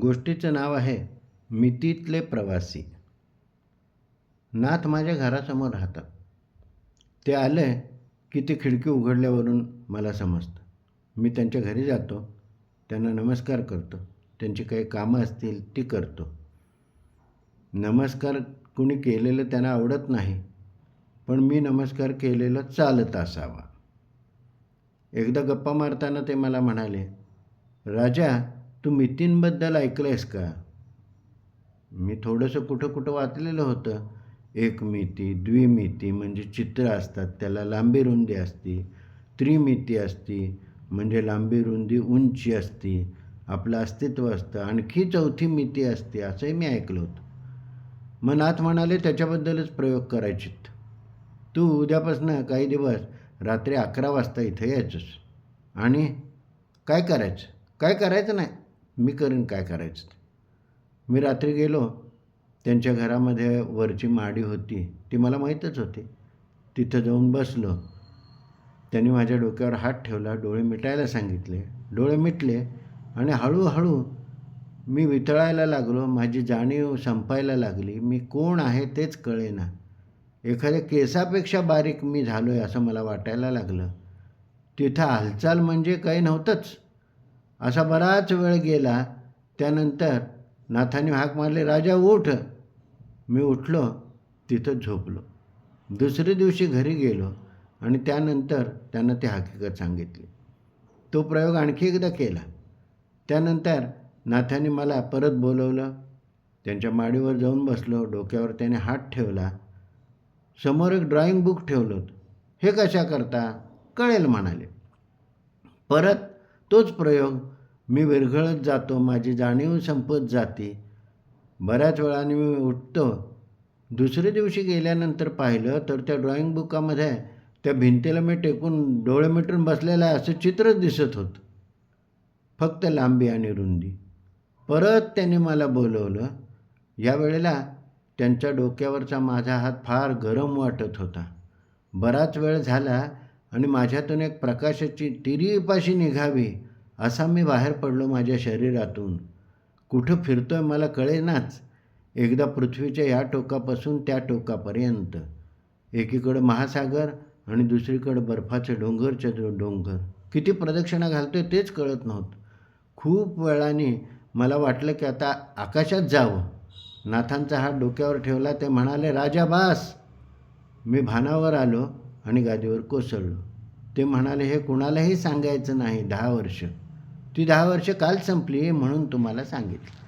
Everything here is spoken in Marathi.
गोष्टीचं नाव आहे मितीतले प्रवासी. नाथ माझ्या घरासमोर राहतात ते आले की ते खिडकी उघडल्यावरून मला समजतं. मी त्यांच्या घरी जातो. त्यांना नमस्कार करतो. त्यांची काही कामं असतील ती करतो. नमस्कार कुणी केलेलं त्यांना आवडत नाही पण मी नमस्कार केलेलं चालत असावा. एकदा गप्पा मारताना ते मला म्हणाले राजा तू मितींबद्दल ऐकलं आहेस का? मी थोडंसं कुठं कुठं वाचलेलं होतं. एक मिती द्विमिती म्हणजे चित्र असतात त्याला लांबी रुंदी असती. त्रिमिती असती म्हणजे लांबी रुंदी उंची असती. आपलं अस्तित्व असतं. आणखी चौथी मिती असते असंही मी ऐकलं होतं. मग नाथ म्हणाले त्याच्याबद्दलच प्रयोग करायचेत. तू उद्यापासनं काही दिवस रात्री अकरा वाजता इथं यायचंस. आणि काय करायचं? काय करायचं नाही? मी करीन काय करायचं? मी रात्री गेलो त्यांच्या घरामध्ये वरची माडी होती ती मला माहीतच होती. तिथं जाऊन बसलो. त्यांनी माझ्या डोक्यावर हात ठेवला डोळे मिटायला सांगितले. डोळे मिटले आणि हळूहळू मी वितळायला लागलो माझी जाणीव संपायला लागली. मी कोण आहे तेच कळेना. एखाद्या केसापेक्षा बारीक मी झालो आहे असं मला वाटायला लागलं. तिथं हालचाल म्हणजे काही नव्हतंच. असा बराच वेळ गेला. त्यानंतर नाथाने हाक मारले राजा उठ. मी उठलो तिथं झोपलो. दुसऱ्या दिवशी घरी गेलो आणि त्यानंतर त्यांना ती हकीकत सांगितली. तो प्रयोग आणखी एकदा केला. त्यानंतर नाथाने मला परत बोलवलं. त्यांच्या माडीवर जाऊन बसलो डोक्यावर त्याने हात ठेवला. समोर एक ड्रॉइंग बुक ठेवलं हे कशा करता? कळेल म्हणाले. परत तोच प्रयोग मी विरघळत जातो माझी जाणीव संपत जाते. बऱ्याच वेळाने मी उठतो. दुसऱ्या दिवशी गेल्यानंतर पाहिलं तर त्या ड्रॉइंग बुकामध्ये त्या भिंतीला मी टेकून डोळे मिटून बसलेलं आहे असं चित्रच दिसत होतं. फक्त लांबी आणि रुंदी. परत त्याने मला बोलवलं. या वेळेला त्यांच्या डोक्यावरचा माझा हात फार गरम वाटत होता. बराच वेळ झाला आणि माझ्यातून एक प्रकाशाची तिरीपाशी निघावी असा मी बाहेर पडलो माझ्या शरीरातून. कुठं फिरतो आहे मला कळेनाच. एकदा पृथ्वीच्या या टोकापासून त्या टोकापर्यंत. एकीकडं महासागर आणि दुसरीकडं बर्फाचे डोंगरचे डोंगर. किती प्रदक्षिणा घालतोय तेच कळत नव्हतं. खूप वेळाने मला वाटलं की आता आकाशात जावं. नाथांचा हात डोक्यावर ठेवला ते म्हणाले राजा बास. मी भानावर आलो आणि गादीवर कोसळलो. ते म्हणाले हे कुणालाही सांगायचं नाही दहा वर्ष. ती दहा वर्ष काल संपली म्हणून तुम्हाला सांगितलं.